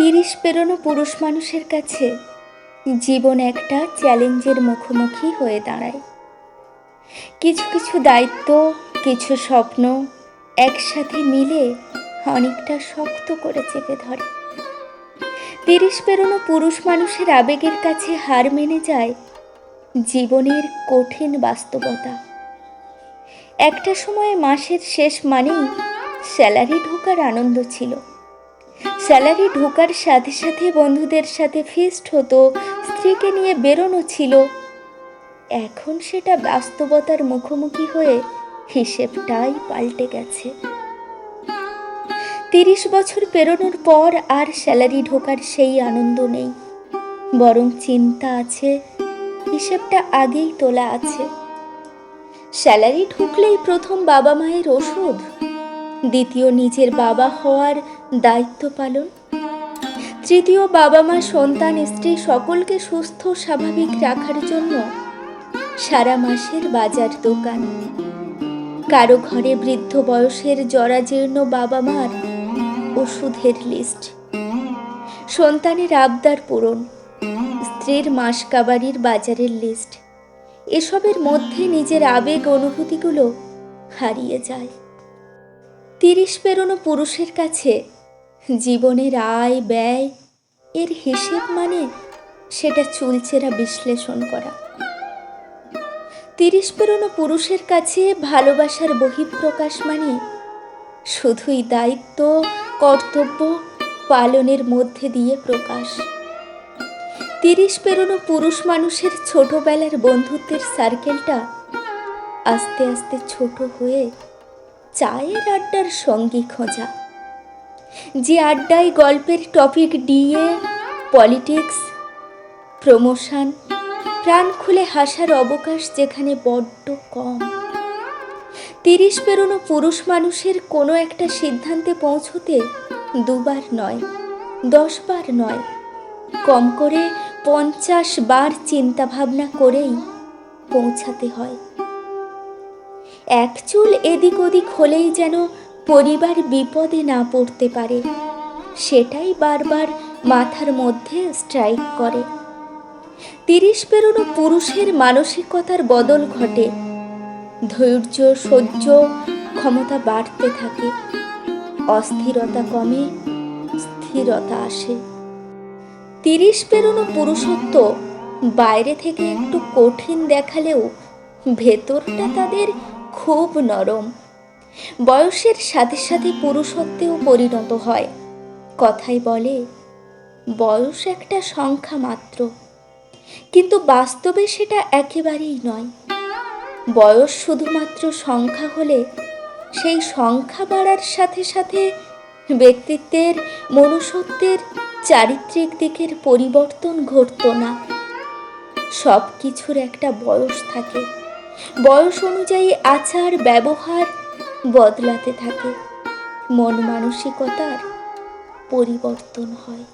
তিরিশ পেরোনো পুরুষ মানুষের কাছে জীবন একটা চ্যালেঞ্জের মুখোমুখি হয়ে দাঁড়ায়। কিছু কিছু দায়িত্ব, কিছু স্বপ্ন একসাথে মিলে অনেকটা শক্ত করে চেপে ধরে। তিরিশ পেরোনো পুরুষ মানুষের আবেগের কাছে হার মেনে যায় জীবনের কঠিন বাস্তবতা। একটা সময়ে মাসের শেষ মানেই স্যালারি ঢোকার আনন্দ ছিল। স্যালারি ঢোকার সাথে সাথে বন্ধুদের সাথে ফিস্ট হতো, স্ত্রীকে নিয়ে বেরোনো ছিল। এখন সেটা বাস্তবতার মুখোমুখি হয়ে হিসেবটাই পাল্টে গেছে। তিরিশ বছর পেরোনোর পর আর স্যালারি ঢোকার সেই আনন্দ নেই। বরং চিন্তা আছে, হিসেবটা আগেই তোলা আছে। স্যালারি ঢুকলেই প্রথম বাবা মায়ের ওষুধ। দ্বিতীয় নিজের বাবা হওয়ার দায়িত্ব পালন। তৃতীয় বাবা মা সন্তান স্ত্রী সকলকে সুস্থ, স্বাভাবিক রাখার জন্য সারা মাসের বাজার দোকান। কারও ঘরে বৃদ্ধ বয়সের জরাজীর্ণ বাবা মার ওষুধের লিস্ট সন্তানের আবদার পূরণ। স্ত্রীর মাসকাবাড়ির বাজারের লিস্ট এসবের মধ্যে নিজের আবেগ, অনুভূতিগুলো হারিয়ে যায়। তিরিশ পেরোনো পুরুষের কাছে জীবনের আয় ব্যয় এর হিসেব মানে সেটা চুলচেরা বিশ্লেষণ করা। তিরিশ পেরোনো পুরুষের কাছে ভালোবাসার বহিঃপ্রকাশ মানে শুধুই দায়িত্ব, কর্তব্য পালনের মধ্যে দিয়ে প্রকাশ। তিরিশ পেরোনো পুরুষ মানুষের ছোটবেলার বন্ধুত্বের সার্কেলটা আস্তে আস্তে ছোট হয়ে চায়ের আড্ডার সঙ্গী খোঁজা। যে আড্ডায় গল্পের টপিক ডিএ, পলিটিক্স, প্রমোশন, প্রাণ খুলে হাসার অবকাশ যেখানে বড্ড কম। তিরিশ পেরোনো পুরুষ মানুষের কোনো একটা সিদ্ধান্তে পৌঁছতে দুবার নয় দশবার নয়, কম করে পঞ্চাশ বার চিন্তা ভাবনা করেই পৌঁছাতে হয়। এক চুল এদিক ওদিক হলেই যেন পরিবার বিপদে না পড়তে পারে। সেটাই বারবার মাথার মধ্যে স্ট্রাইক করে। তিরিশ পেরোনো পুরুষের মানসিকতার বদল ঘটে। ধৈর্য, সহ্য, ক্ষমতা বাড়তে থাকে। অস্থিরতা কমে, স্থিরতা আসে। তিরিশ পেরোনো পুরুষত্ব বাইরে থেকে একটু কঠিন দেখালেও ভেতরটা তাদের খুব নরম। বয়সের সাথে সাথে পুরুষত্বেও পরিণত হয়। কথাই বলে, বয়স একটা সংখ্যা মাত্র। কিন্তু বাস্তবে সেটা একেবারেই নয়। বয়স শুধুমাত্র সংখ্যা হলে সেই সংখ্যা বাড়ার সাথে সাথে ব্যক্তিত্বের, মনুষ্যত্বের, চারিত্রিক দিকের পরিবর্তন ঘটত না। সব কিছুর একটা বয়স থাকে। বয়স অনুযায়ী আচার ব্যবহার বদলাতে থাকে। মন মানসিকতার পরিবর্তন হয়।